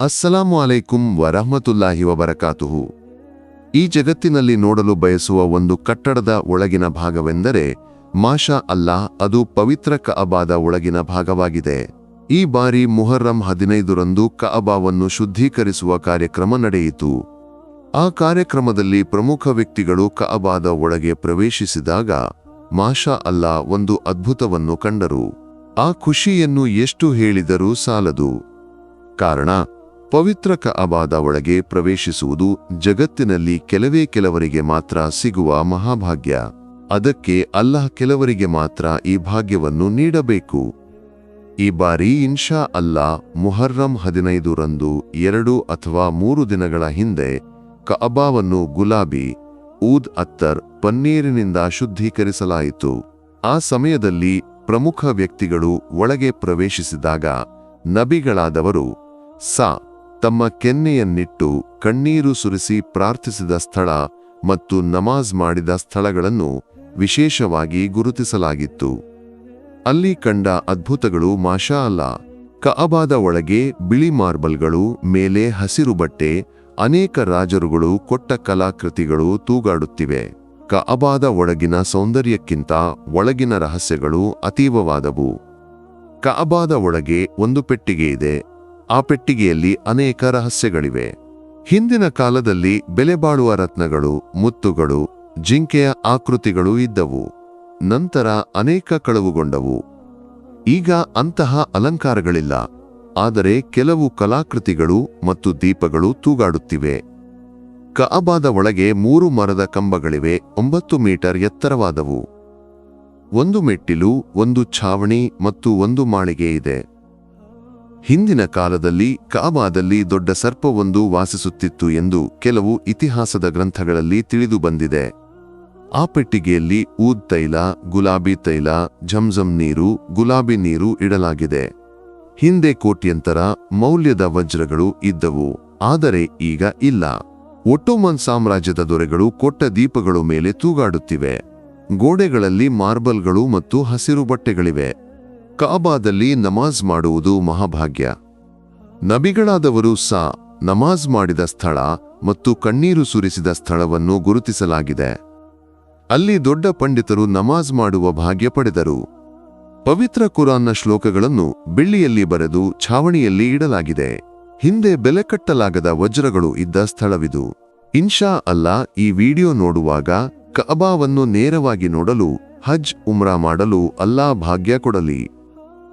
ಅಸ್ಸಲಾಮು ಅಲೈಕುಂ ವರಹಮತುಲ್ಲಾಹಿ ವಬರಕಾತುಹು ಈ ಜಗತ್ತಿನಲ್ಲಿ ನೋಡಲು ಬಯಸುವ ಒಂದು ಕಟ್ಟಡದ ಒಳಗಿನ ಭಾಗವೆಂದರೆ ಮಾಷಾ ಅಲ್ಲಾ ಅದು ಪವಿತ್ರ ಕಅಬಾದ ಒಳಗಿನ ಭಾಗವಾಗಿದೆ. ಈ ಬಾರಿ ಮುಹರ್ರಂ ಹದಿನೈದರಂದು ಕಅಬಾವನ್ನು ಶುದ್ಧೀಕರಿಸುವ ಕಾರ್ಯಕ್ರಮ ನಡೆಯಿತು. ಆ ಕಾರ್ಯಕ್ರಮದಲ್ಲಿ ಪ್ರಮುಖ ವ್ಯಕ್ತಿಗಳು ಕಅಬಾದ ಒಳಗೆ ಪ್ರವೇಶಿಸಿದಾಗ ಮಾಷಾ ಅಲ್ಲಾ ಒಂದು ಅದ್ಭುತವನ್ನು ಕಂಡರು. ಆ ಖುಷಿಯನ್ನು ಎಷ್ಟು ಹೇಳಿದರೂ ಸಾಲದು. ಕಾರಣ ಪವಿತ್ರ ಕಅಬಾದ ಒಳಗೆ ಪ್ರವೇಶಿಸುವುದು ಜಗತ್ತಿನಲ್ಲಿ ಕೆಲವೇ ಕೆಲವರಿಗೆ ಮಾತ್ರ ಸಿಗುವ ಮಹಾಭಾಗ್ಯ. ಅದಕ್ಕೆ ಅಲ್ಲಾಹ್ ಕೆಲವರಿಗೆ ಮಾತ್ರ ಈ ಭಾಗ್ಯವನ್ನು ನೀಡಬೇಕು. ಈ ಬಾರಿ ಇನ್ಶಾ ಅಲ್ಲಾ ಮುಹರ್ರಂ ಹದಿನೈದರಂದು ಎರಡು ಅಥವಾ ಮೂರು ದಿನಗಳ ಹಿಂದೆ ಕಅಬಾವನ್ನು ಗುಲಾಬಿ, ಊದ್ ಅತ್ತರ್, ಪನ್ನೀರಿನಿಂದ ಶುದ್ಧೀಕರಿಸಲಾಯಿತು. ಆ ಸಮಯದಲ್ಲಿ ಪ್ರಮುಖ ವ್ಯಕ್ತಿಗಳು ಒಳಗೆ ಪ್ರವೇಶಿಸಿದಾಗ ನಬಿಗಳಾದವರು ಸಾ ತಮ್ಮ ಕೆನ್ನೆಯನ್ನಿಟ್ಟು ಕಣ್ಣೀರು ಸುರಿಸಿ ಪ್ರಾರ್ಥಿಸಿದ ಸ್ಥಳ ಮತ್ತು ನಮಾಜ್ ಮಾಡಿದ ಸ್ಥಳಗಳನ್ನು ವಿಶೇಷವಾಗಿ ಗುರುತಿಸಲಾಗಿತ್ತು. ಅಲ್ಲಿ ಕಂಡ ಅದ್ಭುತಗಳು ಮಾಷಾ ಅಲ್ಲ ಕಅಬಾದ ಒಳಗೆ ಬಿಳಿ ಮಾರ್ಬಲ್ಗಳು, ಮೇಲೆ ಹಸಿರು ಬಟ್ಟೆ, ಅನೇಕ ರಾಜರುಗಳು ಕೊಟ್ಟ ಕಲಾಕೃತಿಗಳು ತೂಗಾಡುತ್ತಿವೆ. ಕಅಬಾದ ಒಳಗಿನ ಸೌಂದರ್ಯಕ್ಕಿಂತ ಒಳಗಿನ ರಹಸ್ಯಗಳು ಅತೀವವಾದವು. ಕಅಬಾದ ಒಳಗೆ ಒಂದು ಪೆಟ್ಟಿಗೆ ಇದೆ ಆ ಪೆಟ್ಟಿಗೆಯಲ್ಲಿ ಅನೇಕ ರಹಸ್ಯಗಳಿವೆ. ಹಿಂದಿನ ಕಾಲದಲ್ಲಿ ಬೆಲೆಬಾಳುವ ರತ್ನಗಳು, ಮುತ್ತುಗಳು, ಜಿಂಕೆಯ ಆಕೃತಿಗಳು ಇದ್ದವು. ನಂತರ ಅನೇಕ ಕಳವುಗೊಂಡವು. ಈಗ ಅಂತಹ ಅಲಂಕಾರಗಳಿಲ್ಲ. ಆದರೆ ಕೆಲವು ಕಲಾಕೃತಿಗಳು ಮತ್ತು ದೀಪಗಳು ತೂಗಾಡುತ್ತಿವೆ. ಕಅಬಾದ ಒಳಗೆ ಮೂರು ಮರದ ಕಂಬಗಳಿವೆ, ಒಂಬತ್ತು ಮೀಟರ್ ಎತ್ತರವಾದವು. ಒಂದು ಮೆಟ್ಟಿಲು, ಒಂದು ಛಾವಣಿ ಮತ್ತು ಒಂದು ಮಾಳಿಗೆ ಇದೆ. ಹಿಂದಿನ ಕಾಲದಲ್ಲಿ ಕಾಬಾದಲ್ಲಿ ದೊಡ್ಡ ಸರ್ಪವೊಂದು ವಾಸಿಸುತ್ತಿತ್ತು ಎಂದು ಕೆಲವು ಇತಿಹಾಸದ ಗ್ರಂಥಗಳಲ್ಲಿ ತಿಳಿದು ಬಂದಿದೆ. ಆ ಪೆಟ್ಟಿಗೆಯಲ್ಲಿ ಊದ್ ತೈಲ, ಗುಲಾಬಿ ತೈಲ ಝಂಝಂ ನೀರು, ಗುಲಾಬಿ ನೀರು ಇಡಲಾಗಿದೆ. ಹಿಂದೆ ಕೋಟ್ಯಂತರ ಮೌಲ್ಯದ ವಜ್ರಗಳು ಇದ್ದವು, ಆದರೆ ಈಗ ಇಲ್ಲ. ಒಟ್ಟೋಮನ್ ಸಾಮ್ರಾಜ್ಯದ ದೊರೆಗಳು ಕೊಟ್ಟ ದೀಪಗಳು ಮೇಲೆ ತೂಗಾಡುತ್ತಿವೆ. ಗೋಡೆಗಳಲ್ಲಿ ಮಾರ್ಬಲ್ಗಳು ಮತ್ತು ಹಸಿರು ಬಟ್ಟೆಗಳಿವೆ. ಕಾಬಾದಲ್ಲಿ ನಮಾಜ್ ಮಾಡುವುದು ಮಹಾಭಾಗ್ಯ. ನಬಿಗಳಾದವರು ಸಾ, ನಮಾಜ್ ಮಾಡಿದ ಸ್ಥಳ ಮತ್ತು ಕಣ್ಣೀರು ಸುರಿಸಿದ ಸ್ಥಳವನ್ನು ಗುರುತಿಸಲಾಗಿದೆ. ಅಲ್ಲಿ ದೊಡ್ಡ ಪಂಡಿತರು ನಮಾಜ್ ಮಾಡುವ ಭಾಗ್ಯ ಪಡೆದರು. ಪವಿತ್ರ ಕುರಾನ್ನ ಶ್ಲೋಕಗಳನ್ನು ಬೆಳ್ಳಿಯಲ್ಲಿ ಬರೆದು ಛಾವಣಿಯಲ್ಲಿ ಇಡಲಾಗಿದೆ. ಹಿಂದೆ ಬೆಲೆ ಕಟ್ಟಲಾಗದ ವಜ್ರಗಳು ಇದ್ದ ಸ್ಥಳವಿದು. ಇನ್ಶಾ ಅಲ್ಲಾ, ಈ ವಿಡಿಯೋ ನೋಡುವಾಗ ಕಅಬಾವನ್ನು ನೇರವಾಗಿ ನೋಡಲು, ಹಜ್, ಉಮ್ರಾ ಮಾಡಲು ಅಲ್ಲಾ ಭಾಗ್ಯ ಕೊಡಲಿ.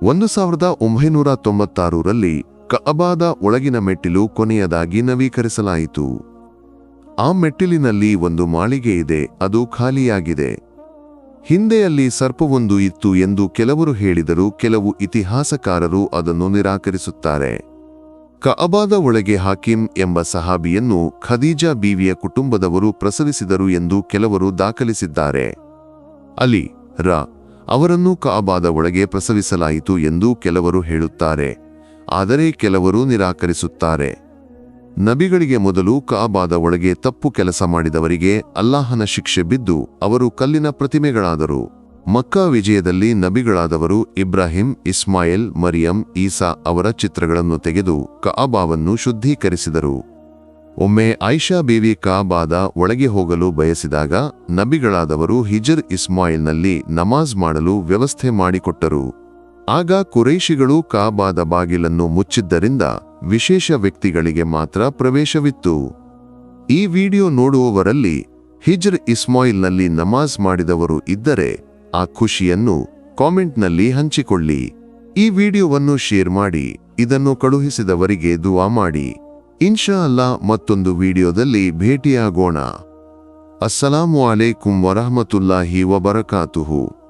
ಒಂದು ಸಾವಿರದ ಒಂಬೈನೂರ ತೊಂಬತ್ತಾರರಲ್ಲಿ ಕಅಬಾದ ಒಳಗಿನ ಮೆಟ್ಟಿಲು ಕೊನೆಯದಾಗಿ ನವೀಕರಿಸಲಾಯಿತು. ಆ ಮೆಟ್ಟಿಲಿನಲ್ಲಿ ಒಂದು ಮಾಳಿಗೆ ಇದೆ, ಅದು ಖಾಲಿಯಾಗಿದೆ. ಹಿಂದೆಯಲ್ಲಿ ಸರ್ಪವೊಂದು ಇತ್ತು ಎಂದು ಕೆಲವರು ಹೇಳಿದರು ಕೆಲವು ಇತಿಹಾಸಕಾರರು ಅದನ್ನು ನಿರಾಕರಿಸುತ್ತಾರೆ. ಕಅಬಾದ ಒಳಗೆ ಹಾಕಿಂ ಎಂಬ ಸಹಾಬಿಯನ್ನು ಖದೀಜಾ ಬೀವಿಯ ಕುಟುಂಬದವರು ಪ್ರಸವಿಸಿದರು ಎಂದು ಕೆಲವರು ದಾಖಲಿಸಿದ್ದಾರೆ. ಅಲಿ, ರ. ಅವರನ್ನು ಕಾಬಾದ ಒಳಗೆ ಪ್ರಸವಿಸಲಾಯಿತು ಎಂದು ಕೆಲವರು ಹೇಳುತ್ತಾರೆ. ಆದರೆ ಕೆಲವರು ನಿರಾಕರಿಸುತ್ತಾರೆ. ನಬಿಗಳಿಗೆ ಮೊದಲು ಕಾಬಾದ ಒಳಗೆ ತಪ್ಪು ಕೆಲಸ ಮಾಡಿದವರಿಗೆ ಅಲ್ಲಾಹನ ಶಿಕ್ಷೆ ಬಿದ್ದು ಅವರು ಕಲ್ಲಿನ ಪ್ರತಿಮೆಗಳಾದರು. ಮಕ್ಕಾ ವಿಜಯದಲ್ಲಿ ನಬಿಗಳಾದವರು ಇಬ್ರಾಹಿಂ, ಇಸ್ಮಾಯಿಲ್, ಮರಿಯಂ, ಈಸಾ ಅವರ ಚಿತ್ರಗಳನ್ನು ತೆಗೆದು ಕಾಬಾವನ್ನು ಶುದ್ಧೀಕರಿಸಿದರು. ಒಮ್ಮೆ ಆಯಿಷಾ ಬೇವಿ ಕಾಬಾದ ಒಳಗೆ ಹೋಗಲು ಬಯಸಿದಾಗ ನಬಿಗಳಾದವರು ಹಿಜರ್ ಇಸ್ಮಾಯಿಲ್ನಲ್ಲಿ ನಮಾಜ್ ಮಾಡಲು ವ್ಯವಸ್ಥೆ ಮಾಡಿಕೊಟ್ಟರು. ಆಗ ಕುರೈಶಿಗಳು ಕಾಬಾದ ಬಾಗಿಲನ್ನು ಮುಚ್ಚಿದ್ದರಿಂದ ವಿಶೇಷ ವ್ಯಕ್ತಿಗಳಿಗೆ ಮಾತ್ರ ಪ್ರವೇಶವಿತ್ತು. ಈ ವಿಡಿಯೋ ನೋಡುವವರಲ್ಲಿ ಹಿಜ್ರ್ ಇಸ್ಮಾಯಿಲ್ನಲ್ಲಿ ನಮಾಜ್ ಮಾಡಿದವರು ಇದ್ದರೆ ಆ ಖುಷಿಯನ್ನು ಕಾಮೆಂಟ್ನಲ್ಲಿ ಹಂಚಿಕೊಳ್ಳಿ. ಈ ವಿಡಿಯೋವನ್ನು ಶೇರ್ ಮಾಡಿ, ಇದನ್ನು ಕಳುಹಿಸಿದವರಿಗೆ ದುವಾ ಮಾಡಿ. ಇನ್ಶಾ ಅಲ್ಲಾ ಮತ್ತೊಂದು ವಿಡಿಯೋದಲ್ಲಿ ಭೇಟಿಯಾಗೋಣ. ಅಸ್ಸಲಾಮು ಅಲೈಕುಂ ವರಹಮತುಲ್ಲಾಹಿ ವಬರಕಾತುಹು.